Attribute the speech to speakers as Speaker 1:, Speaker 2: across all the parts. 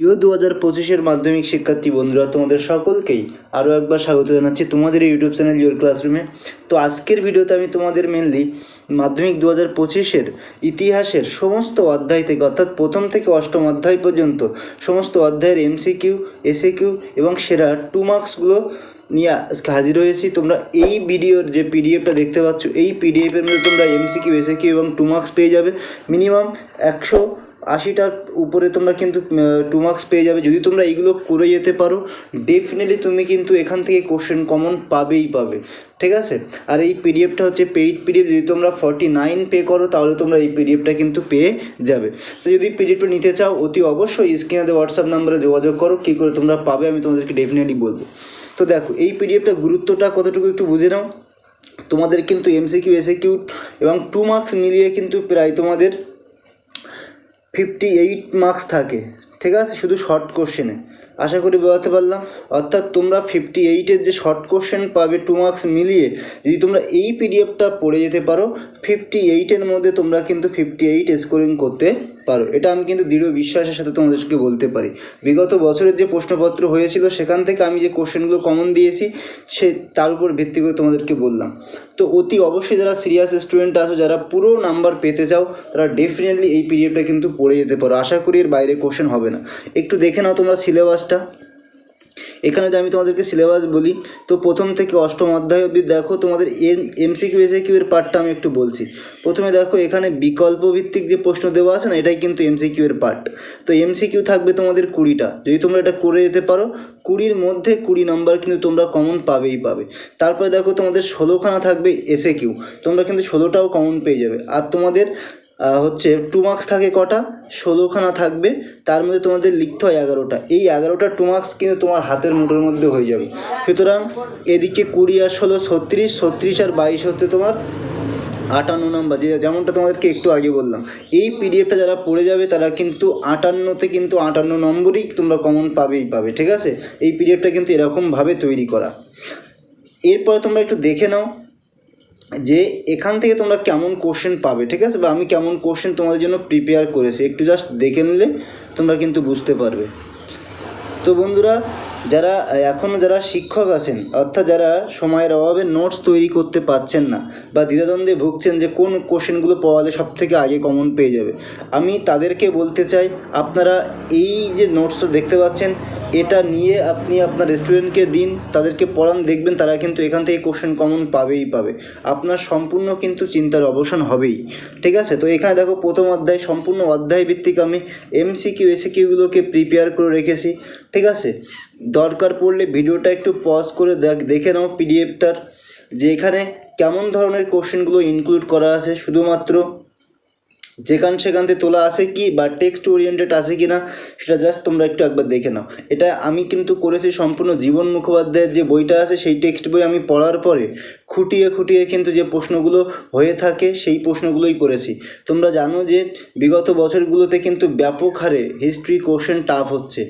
Speaker 1: প্রিয় দু হাজার পঁচিশের মাধ্যমিক শিক্ষার্থী বন্ধুরা, তোমাদের সকলকেই আরও একবার স্বাগত জানাচ্ছি তোমাদের ইউটিউব চ্যানেল ইউর ক্লাসরুমে তো আজকের ভিডিওতে আমি তোমাদের মেনলি মাধ্যমিক দু হাজার পঁচিশের ইতিহাসের সমস্ত অধ্যায় থেকে, অর্থাৎ প্রথম থেকে অষ্টম অধ্যায় পর্যন্ত সমস্ত অধ্যায়ের এমসিকিউ এসএ কিউ এবং সেরা টু মার্কসগুলো নিয়ে আজকে হাজির হয়েছি। তোমরা এই ভিডিওর যে পিডিএফটা দেখতে পাচ্ছ, এই পিডিএফের মধ্যে তোমরা এমসিকিউ এসএ কিউ এবং টু মার্কস পেয়ে যাবে। মিনিমাম একশো আশিটার উপরে তোমরা কিন্তু টু মার্কস পেয়ে যাবে। যদি তোমরা এইগুলো করে যেতে পারো ডেফিনেটলি তুমি কিন্তু এখান থেকে কোশ্চেন কমন পাবেই পাবে। ঠিক আছে? আর এই পিডিএফটা হচ্ছে পেইড পিডিএফ যদি তোমরা ফর্টি নাইন পে করো, তাহলে তোমরা এই পিডিএফটা কিন্তু পেয়ে যাবে। তো যদি পিডিএফটা নিতে চাও, অতি অবশ্যই স্ক্রিনে হোয়াটসঅ্যাপ নাম্বারে যোগাযোগ করো। কী করে তোমরা পাবে, আমি তোমাদেরকে ডেফিনেটলি বলব। তো দেখো, এই পিডিএফটা গুরুত্বটা কতটুকু একটু বুঝে নাও। তোমাদের কিন্তু এমসিকিউ এসএকিউ এবং টু মার্কস মিলিয়ে কিন্তু প্রায় তোমাদের ফিফটি এইট মার্কস থাকে, ঠিক আছে? শুধু শর্ট কোশ্চেনে আশা করি বোঝাতে পারলাম। অর্থাৎ তোমরা ফিফটি এইটের যে শর্ট কোশ্চেন পাবে টু মার্কস মিলিয়ে, যদি তোমরা এই পিডিএফটা পড়ে যেতে পারো ফিফটি এইটের মধ্যে তোমরা কিন্তু ফিফটি এইট স্কোরিং করতে পারো। এটা আমি কিন্তু দৃঢ় বিশ্বাসের সাথে তোমাদেরকে বলতে পারি। বিগত বছরের যে প্রশ্নপত্র হয়েছিল, সেখান থেকে আমি যে কোশ্চেনগুলো কমন দিয়েছি, সে তার উপর ভিত্তি করে তোমাদেরকে বললাম। তো অতি অবশ্যই যারা সিরিয়াস স্টুডেন্ট আছো, যারা পুরো নাম্বার পেতে চাও, তারা ডেফিনেটলি এই পিরিয়ডটা কিন্তু পড়ে যেতে পারো। আশা করি এর বাইরে কোশ্চেন হবে না। একটু দেখে নাও তোমরা সিলেবাসটা এখানে যদি আমি তোমাদেরকে সিলেবাস বলি, তো প্রথম থেকে অষ্টম অধ্যায় অবধি দেখো তোমাদের এম এমসিকিউ এসএকিউ এর পার্টটা আমি একটু বলছি। প্রথমে দেখো এখানে বিকল্প ভিত্তিক যে প্রশ্ন দেওয়া আছে না, এটাই কিন্তু এমসিকিউ এর পার্ট তো এমসিকিউ থাকবে তোমাদের কুড়িটা। যদি তোমরা এটা করে যেতে পারো, কুড়ির মধ্যে কুড়ি নাম্বার কিন্তু তোমরা কমন পাবেই পাবে। তারপরে দেখো তোমাদের ষোলোখানা থাকবে এসএ কিউ তোমরা কিন্তু ষোলোটাও কমন পেয়ে যাবে। আর তোমাদের হচ্ছে টু মার্কস থাকে কটা, ষোলোখানা থাকবে, তার মধ্যে তোমাদের লিখতে হয় এগারোটা। এই এগারোটা টু মার্কস কিন্তু তোমার হাতের মুঠোর মধ্যে হয়ে যাবে। সুতরাং এদিকে কুড়ি আর ষোলো ছত্রিশ ছত্রিশ আর বাইশ হচ্ছে তোমার আটান্ন নাম্বার। যে যেমনটা তোমাদেরকে একটু আগে বললাম। এই পিডিএফটা যারা পড়ে যাবে, তারা কিন্তু আটান্নতে কিন্তু আটান্ন নম্বরই তোমরা কমন পাবেই পাবে, ঠিক আছে? এই পিডিএফটা কিন্তু এরকমভাবে তৈরি করা। এরপরে তোমরা একটু দেখে নাও। যে এখান থেকে তোমরা কেমন কোশ্চেন পাবে, ঠিক আছে? বা আমি কেমন কোশ্চেন তোমাদের জন্য প্রিপেয়ার করেছি, একটু জাস্ট দেখে নিলে তোমরা কিন্তু বুঝতে পারবে। তো বন্ধুরা, যারা এখনও যারা শিক্ষক আছেন, অর্থাৎ যারা সময়ের অভাবে নোটস তৈরি করতে পারছেন না, বা দ্বিধাদ্বন্দ্বে ভুগছেন যে কোন কোশ্চেনগুলো পড়ালে সব থেকে আগে কমন পেয়ে যাবে, আমি তাদেরকে বলতে চাই, আপনারা এই যে নোটসটা দেখতে পাচ্ছেন এটা নিয়ে আপনি আপনার স্টুডেন্টকে দিন, তাদেরকে পড়ান, দেখবেন তারা কিন্তু এখান থেকে কোশ্চেন কমন পাবেই পাবে। আপনার সম্পূর্ণ কিন্তু চিন্তার অবসান হবেই। ঠিক আছে? তো এখানে দেখো প্রথম অধ্যায়, সম্পূর্ণ অধ্যায় ভিত্তিক আমি এমসিকিউ এসিকিউগুলোকে প্রিপেয়ার করে রেখেছি। ঠিক আছে? দরকার পড়লে ভিডিওটা একটু পজ করে দেখ, দেখে নাও পিডিএফটার যে এখানে কেমন ধরনের কোশ্চেনগুলো ইনক্লুড করা আছে, শুধুমাত্র যেখান সেখান থেকে তোলা আছে কি বা টেক্সট ওরিয়েন্টেড আছে কি না সেটা জাস্ট তোমরা একটু একবার দেখে নাও। এটা আমি কিন্তু করেছি সম্পূর্ণ জীবন মুখোপাধ্যায়ের যে বইটা আছে, সেই টেক্সট বই আমি পড়ার পরে খুঁটিয়ে খুঁটিয়ে কিন্তু যে প্রশ্নগুলো হয়ে থাকে, সেই প্রশ্নগুলোই করেছি। তোমরা জানো যে বিগত বছরগুলোতে কিন্তু ব্যাপক হারে হিস্ট্রি কোশ্চেন টাফ হচ্ছে।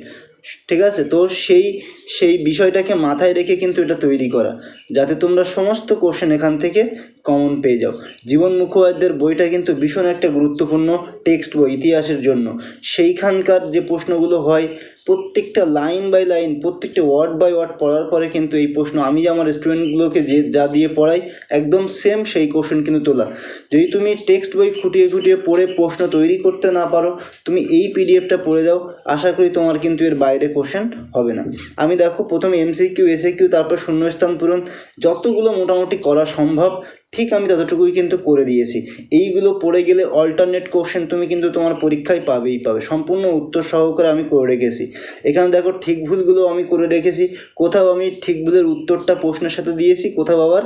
Speaker 1: ঠিক আছে? তো সেই সেই বিষয়টাকে মাথায় রেখে কিন্তু এটা তৈরি করা। যাতে তোমরা সমস্ত কোশ্চেন এখান থেকে কমন পেয়ে যাও। জীবন মুখোপাধ্যায়ের বইটা কিন্তু ভীষণ একটা গুরুত্বপূর্ণ টেক্সট বই ইতিহাসের জন্য। সেইখানকার যে প্রশ্নগুলো হয় প্রত্যেকটা লাইন বাই লাইন প্রত্যেকটা ওয়ার্ড বাই ওয়ার্ড পড়ার পরে কিন্তু এই প্রশ্ন, আমি যে আমার স্টুডেন্টগুলোকে যে যা দিয়ে পড়াই, একদম সেম সেই কোশ্চেন কিন্তু তোলা। যদি তুমি টেক্সট বই খুঁটিয়ে খুঁটিয়ে পড়ে প্রশ্ন তৈরি করতে না পারো, তুমি এই পিডিএফটা পড়ে যাও, আশা করি তোমার কিন্তু এর বাইরে কোশ্চেন হবে না। আমি দেখো, প্রথমে এমসিকিউ এসএকিউ তারপর শূন্যস্থান পূরণ, যতগুলো মোটামুটি করা সম্ভব ঠিক আমি ততটুকুই কিন্তু করে দিয়েছি। এইগুলো পড়ে গেলে অল্টারনেট কোশ্চেন তুমি কিন্তু তোমার পরীক্ষায় পাবেই পাবে। সম্পূর্ণ উত্তর সহকারে আমি করে রেখেছি। এখানে দেখো ঠিক ভুলগুলো আমি করে রেখেছি। কোথাও আমি ঠিক ভুলের উত্তরটা প্রশ্নের সাথে দিয়েছি, কোথাও আবার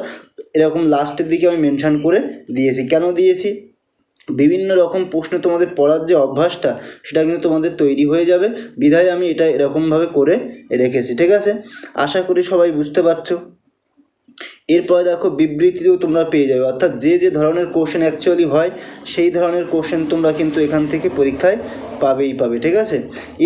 Speaker 1: এরকম লাস্টের দিকে আমি মেনশান করে দিয়েছি। কেন দিয়েছি? বিভিন্ন রকম প্রশ্ন তোমাদের পড়ার যে অভ্যাসটা, সেটা কিন্তু তোমাদের তৈরি হয়ে যাবে। বিধায় আমি এটা এরকমভাবে করে রেখেছি। ঠিক আছে? আশা করি সবাই বুঝতে পারছ। এরপরে দেখো বিবৃতিও তোমরা পেয়ে যাবে। অর্থাৎ যে যে ধরনের কোশ্চেন অ্যাকচুয়ালি হয়, সেই ধরনের কোশ্চেন তোমরা কিন্তু এখান থেকে পরীক্ষায় পাবেই পাবে, ঠিক আছে?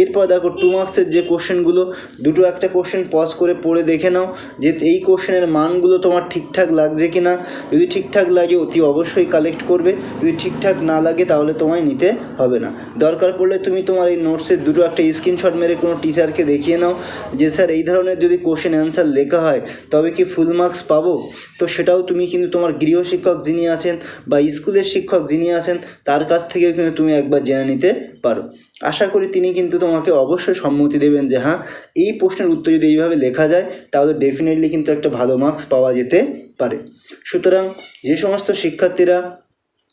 Speaker 1: এরপর দেখো টু মার্কসের যে কোশ্চেনগুলো দুটো একটা কোশ্চেন পজ করে পড়ে দেখে নাও যে এই কোশ্চেনের মানগুলো তোমার ঠিকঠাক লাগছে কি না যদি ঠিকঠাক লাগে, অতি অবশ্যই কালেক্ট করবে। যদি ঠিকঠাক না লাগে, তাহলে তোমায় নিতে হবে না। দরকার পড়লে তুমি তোমার এই নোটসের দুটো একটা স্ক্রিনশট মেরে কোনো টিচারকে দেখিয়ে নাও যে, স্যার, এই ধরনের যদি কোশ্চেন অ্যান্সার লেখা হয়, তবে কি ফুল মার্কস পাবো? তো সেটাও তুমি কিন্তু তোমার গৃহ শিক্ষক যিনি আছেন বা স্কুলের শিক্ষক যিনি আছেন, তার কাছ থেকেও কিন্তু তুমি একবার জেনে নিতে পারো। আশা করি তিনি কিন্তু তোমাকে অবশ্যই সম্মতি দেবেন যে হ্যাঁ এই প্রশ্নের উত্তর যদি এইভাবে লেখা যায়, তাহলে ডেফিনেটলি কিন্তু একটা ভালো মার্কস পাওয়া যেতে পারে। সুতরাং যে সমস্ত শিক্ষার্থীরা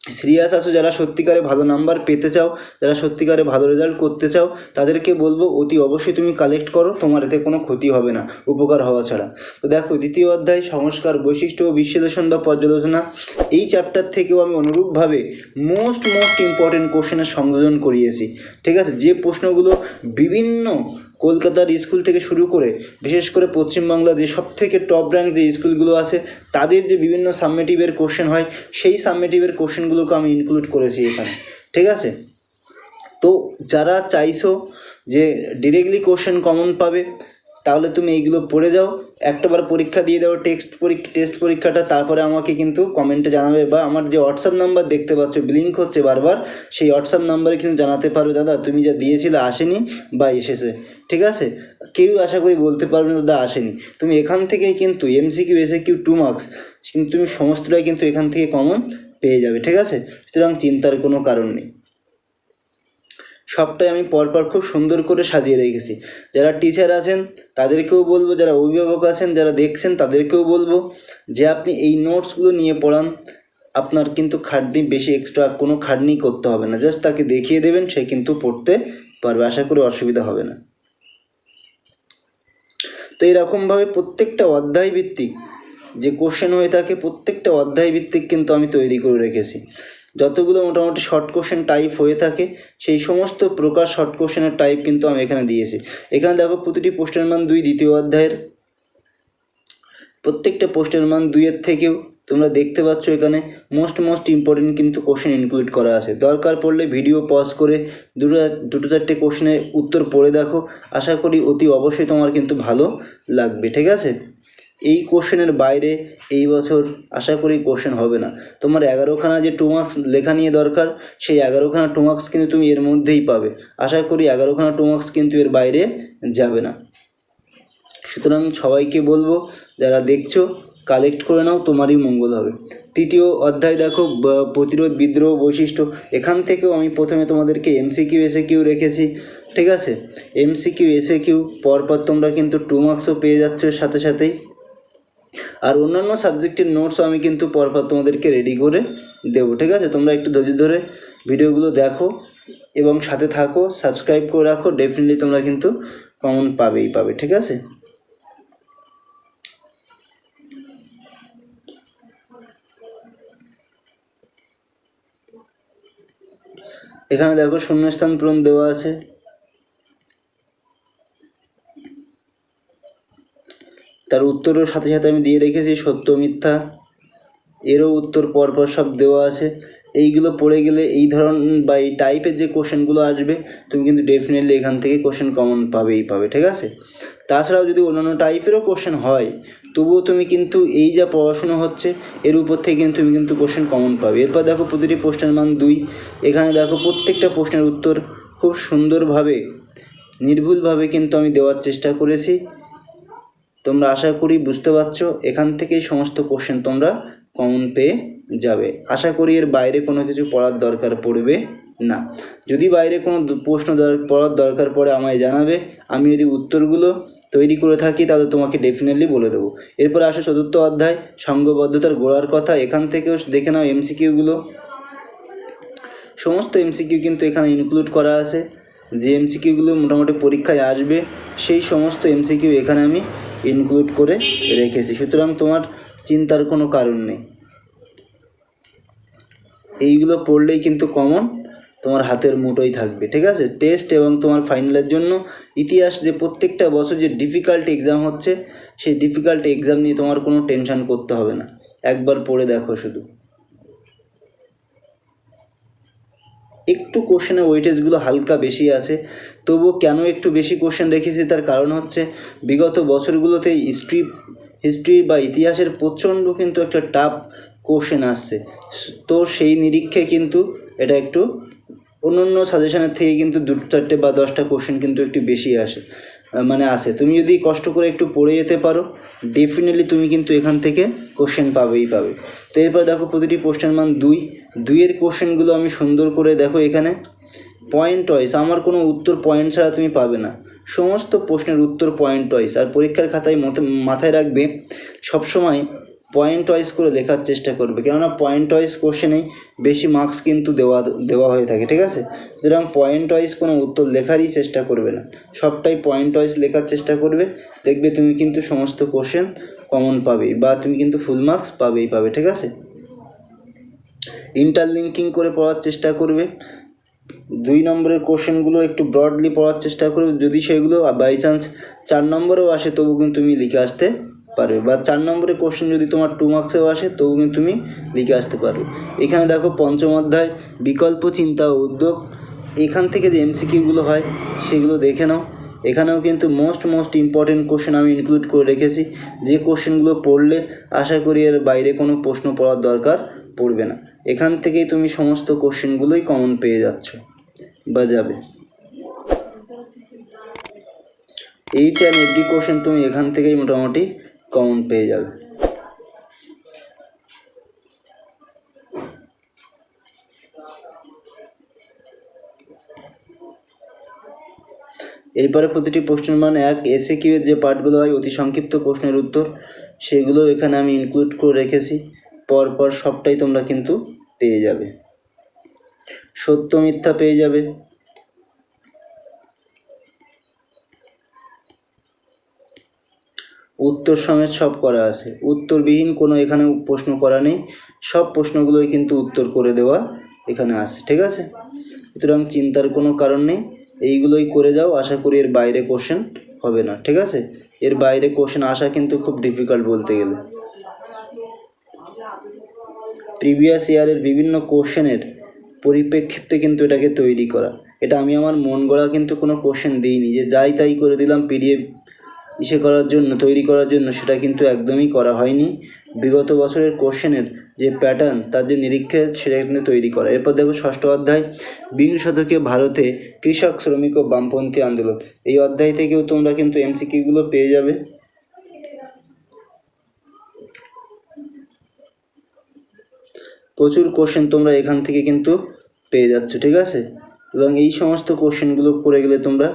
Speaker 1: সিরিয়াস আছো, যারা সত্যিকারে ভালো নাম্বার পেতে চাও, যারা সত্যিকারে ভালো রেজাল্ট করতে চাও, তাদেরকে বলব অতি অবশ্যই তুমি কালেক্ট করো, তোমার এতে কোনো ক্ষতি হবে না, উপকার হওয়া ছাড়া। তো দেখো, দ্বিতীয় অধ্যায়, সংস্কার, বৈশিষ্ট্য ও বিশ্লেষণ বা পর্যালোচনা। এই চ্যাপ্টার থেকেও আমি অনুরূপভাবে মোস্ট মোস্ট ইম্পর্টেন্ট কোশ্চেনের সংযোজন করিয়েছি। ঠিক আছে? যে প্রশ্নগুলো বিভিন্ন কলকাতার স্কুল থেকে শুরু করে, বিশেষ করে পশ্চিমবাংলার যে সব থেকে টপ র্যাঙ্ক যে স্কুলগুলো আছে, তাদের যে বিভিন্ন সাবমেটিভের কোশ্চেন হয়, সেই সাবমেটিভের কোশ্চেনগুলোকে আমি ইনক্লুড করেছি এখানে। ঠিক আছে? তো যারা চাইছো যে ডিরেক্টলি কোশ্চেন কমন পাবে তাহলে তুমি এইগুলো পড়ে যাও। একটাবার পরীক্ষা দিয়ে দাও টেক্সট পরীক্ষা টেস্ট পরীক্ষাটা, তারপরে আমাকে কিন্তু কমেন্টে জানাবে বা আমার যে হোয়াটসঅ্যাপ নাম্বার দেখতে পাচ্ছ ব্লিঙ্ক হচ্ছে বারবার, সেই হোয়াটসঅ্যাপ নাম্বারে কিন্তু জানাতে পারবে, দাদা, তুমি যা দিয়েছিলে আসেনি বা এসেছে, ঠিক আছে? কেউ আশা করি বলতে পারবে না, দাদা, আসেনি। তুমি এখান থেকেই কিন্তু এমসিকিউ এসে কিউ টু মার্কস কিন্তু তুমি সমস্তটাই কিন্তু এখান থেকে কমন পেয়ে যাবে, ঠিক আছে? সুতরাং চিন্তার কোনো কারণ নেই। সবটাই আমি পরপর খুব সুন্দর করে সাজিয়ে রেখেছি। যারা টিচার আছেন, তাদেরকেও বলব, যারা অভিভাবক আছেন, যারা দেখছেন, তাদেরকেও বলব যে আপনি এই নোটসগুলো নিয়ে পড়ান। আপনার কিন্তু খাটনি বেশি এক্সট্রা কোনো খাটনি করতে হবে না। জাস্ট তাকে দেখিয়ে দেবেন, সে কিন্তু পড়তে পারবে। আশা করি অসুবিধা হবে না। তো এরকমভাবে প্রত্যেকটা অধ্যায় ভিত্তিক যে কোশ্চেন হয়ে থাকে, প্রত্যেকটা অধ্যায় ভিত্তিক কিন্তু আমি তৈরি করে রেখেছি। যতগুলো মোটামুটি শর্ট কোশ্চেন টাইপ হয়ে থাকে, সেই সমস্ত প্রকার শর্ট কোশ্চেনের টাইপ কিন্তু আমি এখানে দিয়েছি। এখানে দেখো প্রতিটি পোস্টের মান দুই দ্বিতীয় অধ্যায়ের। প্রত্যেকটা পোস্টের মান দুইয়ের থেকেও তোমরা দেখতে পাচ্ছ এখানে মোস্ট মোস্ট ইম্পর্টেন্ট কিন্তু কোশ্চেন ইনক্লুড করা আছে। দরকার পড়লে ভিডিও পজ করে দুটো দুটো চারটে কোশ্চেনের উত্তর পড়ে দেখো। আশা করি অতি অবশ্যই তোমার কিন্তু ভালো লাগবে, ঠিক আছে? এই কোশ্চেনের বাইরে এই বছর আশা করি কোশ্চেন হবে না। তোমার এগারোখানা যে টু মার্কস লেখা নিয়ে দরকার, সেই এগারোখানা টু মার্কস কিন্তু তুমি এর মধ্যেই পাবে। আশা করি এগারোখানা টু মার্কস কিন্তু এর বাইরে যাবে না। সুতরাং সবাইকে বলব, যারা দেখছ কালেক্ট করে নাও, তোমারই মঙ্গল হবে। তৃতীয় অধ্যায় দেখো প্রতিরোধ বিদ্রোহ বৈশিষ্ট্য। এখান থেকেও আমি প্রথমে তোমাদেরকে এমসিকিউ এসে কিউ রেখেছি, ঠিক আছে? এমসিকিউ এসে কিউ পরপর তোমরা কিন্তু টু মার্কসও পেয়ে যাচ্ছ সাথে সাথেই। আর অন্যান্য সাবজেক্টের নোটসও আমি কিন্তু পরপর তোমাদেরকে রেডি করে দেবো, ঠিক আছে? তোমরা একটু ধৈর্য ধরে ভিডিওগুলো দেখো এবং সাথে থাকো সাবস্ক্রাইব করে রাখো ডেফিনেটলি তোমরা কিন্তু কমন পাবেই পাবে, ঠিক আছে? এখানে দেখো শূন্যস্থান পূরণ দেওয়া আছে। তার উত্তরের সাথে সাথে আমি দিয়ে রেখেছি, সত্য মিথ্যা। এরও উত্তর পরপর সব দেওয়া আছে। এইগুলো পড়ে গেলে এই ধরন বা এই টাইপের যে কোশ্চেনগুলো আসবে, তুমি কিন্তু ডেফিনেটলি এখান থেকে কোশ্চেন কমন পাবেই পাবে, ঠিক আছে? তাছাড়াও যদি অন্যান্য টাইপেরও কোশ্চেন হয়, তবুও তুমি কিন্তু এই যা পড়াশুনো হচ্ছে, এর উপর থেকে কিন্তু তুমি কিন্তু কোশ্চেন কমন পাবে। এরপর দেখো প্রতিটি প্রশ্নের মান দুই। এখানে দেখো প্রত্যেকটা প্রশ্নের উত্তর খুব সুন্দরভাবে, নির্ভুলভাবে কিন্তু আমি দেওয়ার চেষ্টা করেছি। তোমরা আশা করি বুঝতে পারছ, এখান থেকেই সমস্ত কোশ্চেন তোমরা কমন পেয়ে যাবে। আশা করি এর বাইরে কোনো কিছু পড়ার দরকার পড়বে না। যদি বাইরে কোনো প্রশ্ন পড়ার দরকার পড়ে আমায় জানাবে, আমি যদি উত্তরগুলো তৈরি করে থাকি, তাহলে তোমাকে ডেফিনেটলি বলে দেবো। এরপর আসে চতুর্থ অধ্যায়, সঙ্গবদ্ধতার গোড়ার কথা। এখান থেকেও দেখে নাও এমসিকিউগুলো সমস্ত এমসিকিউ কিন্তু এখানে ইনক্লুড করা আছে। যে এমসিকিউগুলো মোটামুটি পরীক্ষায় আসবে, সেই সমস্ত এমসিকিউ এখানে আমি ইনক্লুড করে রেখেছি। সুতরাং তোমার চিন্তার কোনো কারণ নেই। এইগুলো পড়লেই কিন্তু কমন তোমার হাতের মুঠোই থাকবে, ঠিক আছে? টেস্ট এবং তোমার ফাইনালের জন্য ইতিহাস যে প্রত্যেকটা বছর যে ডিফিকাল্ট এক্সাম হচ্ছে, সেই ডিফিকাল্ট এক্সাম নিয়ে তোমার কোনো টেনশান করতে হবে না। একবার পড়ে দেখো শুধু। একটু কোশ্চেনের ওয়েটেজগুলো হালকা বেশি আছে, তবুও কেন একটু বেশি কোশ্চেন রেখেছি তার কারণ হচ্ছে, বিগত বছরগুলোতে হিস্ট্রি হিস্ট্রি বা ইতিহাসের প্রচণ্ড কিন্তু একটা টাফ কোশ্চেন আসছে। তো সেই নিরীক্ষে কিন্তু এটা একটু অন্য অন্য সাজেশনের থেকে কিন্তু দুটো চারটে বা দশটা কোশ্চেন কিন্তু একটু বেশি আসে মানে আসে। তুমি যদি কষ্ট করে একটু পড়ে যেতে পারো ডেফিনেটলি তুমি কিন্তু এখান থেকে কোশ্চেন পাবেই পাবে। তো এরপর দেখো প্রতিটি প্রশ্নের মান দুই। দুইয়ের কোশ্চেনগুলো আমি সুন্দর করে দেখো এখানে। পয়েন্ট ওয়াইজ আমার কোনো উত্তর পয়েন্ট ছাড়া তুমি পাবে না। সমস্ত প্রশ্নের উত্তর পয়েন্ট ওয়াইজ আর পরীক্ষার খাতায় মাথায় রাখবে, সবসময় পয়েন্ট ওয়াইজ করে লেখার চেষ্টা করবে। কেননা পয়েন্ট ওয়াইজ কোশ্চেনেই বেশি মার্কস কিন্তু দেওয়া দেওয়া হয়ে থাকে, ঠিক আছে? সুতরাং পয়েন্ট ওয়াইজ কোনো উত্তর লেখারই চেষ্টা করবে না। সবটাই পয়েন্ট ওয়াইজ লেখার চেষ্টা করবে। দেখবে তুমি কিন্তু সমস্ত কোশ্চেন কমন পাবেই বা তুমি কিন্তু ফুল মার্কস পাবেই পাবে, ঠিক আছে? ইন্টারলিঙ্কিং করে পড়ার চেষ্টা করবে। দুই নম্বরের কোশ্চেনগুলো একটু ব্রডলি পড়ার চেষ্টা করবে। যদি সেগুলো বাই চান্স চার নম্বরেও আসে, তবু কিন্তু তুমি লিখে আসতে পারবে। বা চার নম্বরের কোশ্চেন যদি তোমার টু মার্কসেও আসে, তবু কিন্তু তুমি লিখে আসতে পারবে। এখানে দেখো পঞ্চম অধ্যায়, বিকল্প চিন্তা ও উদ্যোগ। এখান থেকে যে এমসিকিউগুলো হয়, সেগুলো দেখে নাও। এখানেও কিন্তু মোস্ট মোস্ট ইম্পর্টেন্ট কোশ্চেন আমি ইনক্লুড করে রেখেছি। যে কোশ্চেনগুলো পড়লে আশা করি এর বাইরে কোনো প্রশ্ন পড়ার দরকার পড়বে না। এখান থেকেই তুমি সমস্ত কোশ্চেনগুলোই কমন পেয়ে যাচ্ছ। বা যাবে এইচ অ্যান্ড এভরি কোশ্চেন তুমি এখান থেকেই মোটামুটি কমন পেয়ে যাবে। এরপরে প্রতিটি প্রশ্নের মান এক। এসে কিউ যে পার্টগুলো হয়, অতি সংক্ষিপ্ত প্রশ্নের উত্তর, সেগুলো এখানে আমি ইনক্লুড করে রেখেছি। পরপর সবটাই তোমরা কিন্তু পেয়ে যাবে। সত্য মিথ্যা পেয়ে যাবে। উত্তর সমেত সব করা আছে। উত্তরবিহীন কোনো এখানে প্রশ্ন করা নেই। সব প্রশ্নগুলোই কিন্তু উত্তর করে দেওয়া এখানে আছে। ঠিক আছে? সুতরাং চিন্তার কোনো কারণ নেই। এইগুলোই করে যাও, আশা করি এর বাইরে কোশ্চেন হবে না, ঠিক আছে? এর বাইরে কোশ্চেন আসা কিন্তু খুব ডিফিকাল্ট বলতে গেলে। প্রিভিয়াস ইয়ারের বিভিন্ন কোশ্চেনের পরিপ্রেক্ষিতে কিন্তু এটাকে তৈরি করা। এটা আমি আমার মন গড়া কিন্তু কোনো কোশ্চেন দিইনি, যে যাই তাই করে দিলাম পিডিএফ ইসে করার জন্য, তৈরি করার জন্য, সেটা কিন্তু একদমই করা হয়নি। বিগত বছরের কোশ্চেনের যে প্যাটার্ন তার যে নিরীক্ষা সেটা এখানে তৈরি করা। এরপর দেখো ষষ্ঠ অধ্যায়, বিংশ শতকে ভারতে কৃষক, শ্রমিক ও বামপন্থী আন্দোলন। এই অধ্যায় থেকেও তোমরা কিন্তু এমসিকিউগুলো পেয়ে যাবে। প্রচুর কোশ্চেন তোমরা এখান থেকে কিন্তু পেয়ে যাচ্ছ, ঠিক আছে? এবং এই সমস্ত কোশ্চেনগুলো করে গেলে তোমরা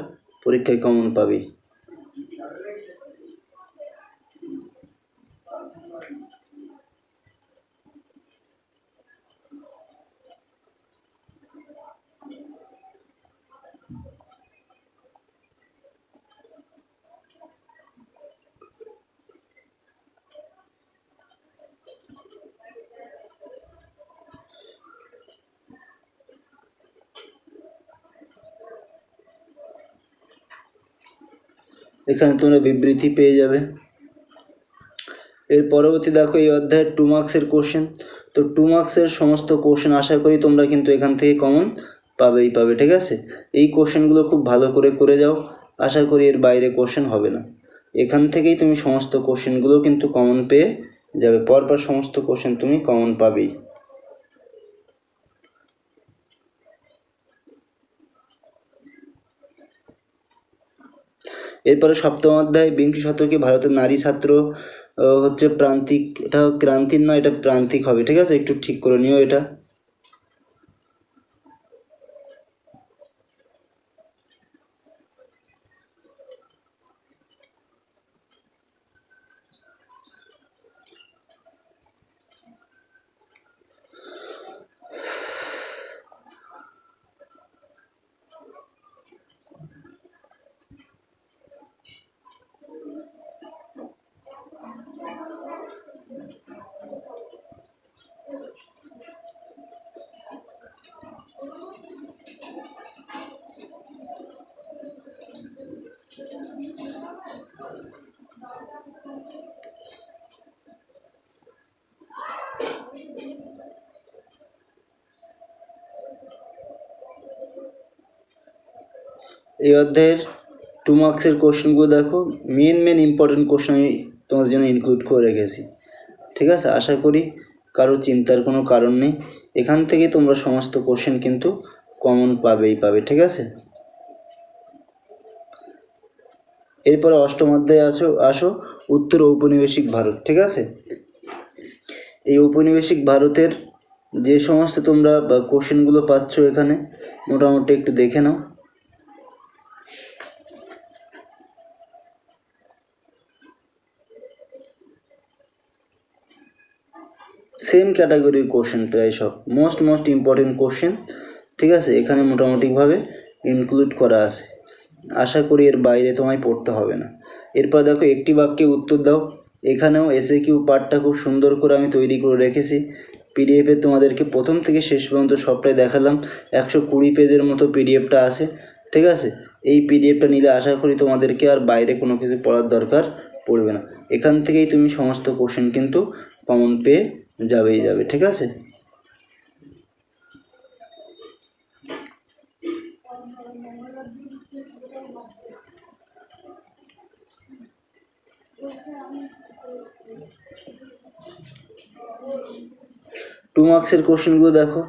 Speaker 1: পরীক্ষায় কমন পাবেই এখানে তোমরা বিবৃতি পেয়ে যাবে। এর পরবর্তী দেখো, এই অধ্যায়ের টু মার্কসের কোশ্চেন তো টু মার্কসের সমস্ত কোশ্চেন আশা করি তোমরা কিন্তু এখান থেকে কমন পাবেই পাবে, ঠিক আছে? এই কোশ্চেনগুলো খুব ভালো করে করে যাও। আশা করি এর বাইরে কোশ্চেন হবে না। এখান থেকেই তুমি সমস্ত কোশ্চেনগুলো কিন্তু কমন পেয়ে যাবে। পরপর সমস্ত কোশ্চেন তুমি কমন পাবেই। এরপরে সপ্তম অধ্যায়, বিংশ শতকে ভারতের নারী ছাত্র হচ্ছে প্রান্তিক, এটা ক্রান্তির নয়, এটা প্রান্তিক হবে, ঠিক আছে? একটু ঠিক করে নিও এটা। এই অধ্যায়ের টু মার্কসের কোশ্চেনগুলো দেখো। মেন মেন ইম্পর্টেন্ট কোশ্চেন আমি তোমাদের জন্য ইনক্লুড করে রেখেছি। ঠিক আছে? আশা করি কারও চিন্তার কোনো কারণ নেই। এখান থেকে তোমরা সমস্ত কোশ্চেন কিন্তু কমন পাবেই পাবে, ঠিক আছে? এরপরে অষ্টম অধ্যায়ে আসো আসো। উত্তর ঔপনিবেশিক ভারত, ঠিক আছে? এই ঔপনিবেশিক ভারতের যে সমস্ত তোমরা কোশ্চেনগুলো পাচ্ছ এখানে, মোটামুটি একটু দেখে নাও। সেম ক্যাটাগরির কোশ্চেন প্রায় সব। মোস্ট মোস্ট ইম্পর্টেন্ট কোশ্চেন ঠিক আছে? এখানে মোটামুটিভাবে ইনক্লুড করা আছে। আশা করি এর বাইরে তোমায় পড়তে হবে না। এরপর দেখো, একটি বাক্যে উত্তর দাও। এখানেও এসে কিউ পার্টটা খুব সুন্দর করে আমি তৈরি করে রেখেছি। পিডিএফে তোমাদেরকে প্রথম থেকে শেষ পর্যন্ত সবটাই দেখালাম। একশো কুড়ি পেজের মতো পিডিএফটা আছে, ঠিক আছে? এই পিডিএফটা নিলে আশা করি তোমাদেরকে আর বাইরে কোনো কিছু পড়ার দরকার পড়বে না। এখান থেকেই তুমি সমস্ত কোশ্চেন কিন্তু কমন পেয়ে যাবেই যাবে, ঠিক আছে? টু মার্কসের কোশ্চেনগুলো দেখো।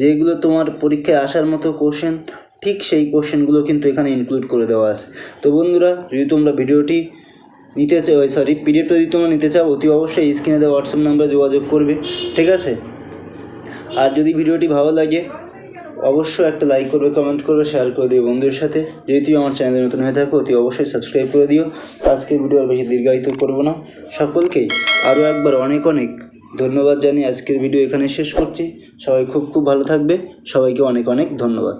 Speaker 1: যেগুলো তোমার পরীক্ষায় আসার মতো কোশ্চেন ঠিক সেই কোশ্চেনগুলো কিন্তু এখানে ইনক্লুড করে দেওয়া আছে। তো বন্ধুরা, যদি তোমরা ভিডিওটি নিতে চাও সরি পিডিএফটা যদি তোমরা নিতে চাও, অতি অবশ্যই স্ক্রিনে দেওয়া হোয়াটসঅ্যাপ নাম্বারে যোগাযোগ করবে, ঠিক আছে? আর যদি ভিডিওটি ভালো লাগে, অবশ্যই একটা লাইক করবে কমেন্ট করবে শেয়ার করে দিও বন্ধুদের সাথে। যদি তুমি আমার চ্যানেলে নতুন হয়ে থাকো, অতি অবশ্যই সাবস্ক্রাইব করে দিও। আজকের ভিডিও আর বেশি দীর্ঘায়িত করব না। সকলকেই আরও একবার অনেক অনেক ধন্যবাদ জানিয়ে আজকের ভিডিও এখানে শেষ করছি। সবাই খুব খুব ভালো থাকবে। সবাইকে অনেক অনেক ধন্যবাদ।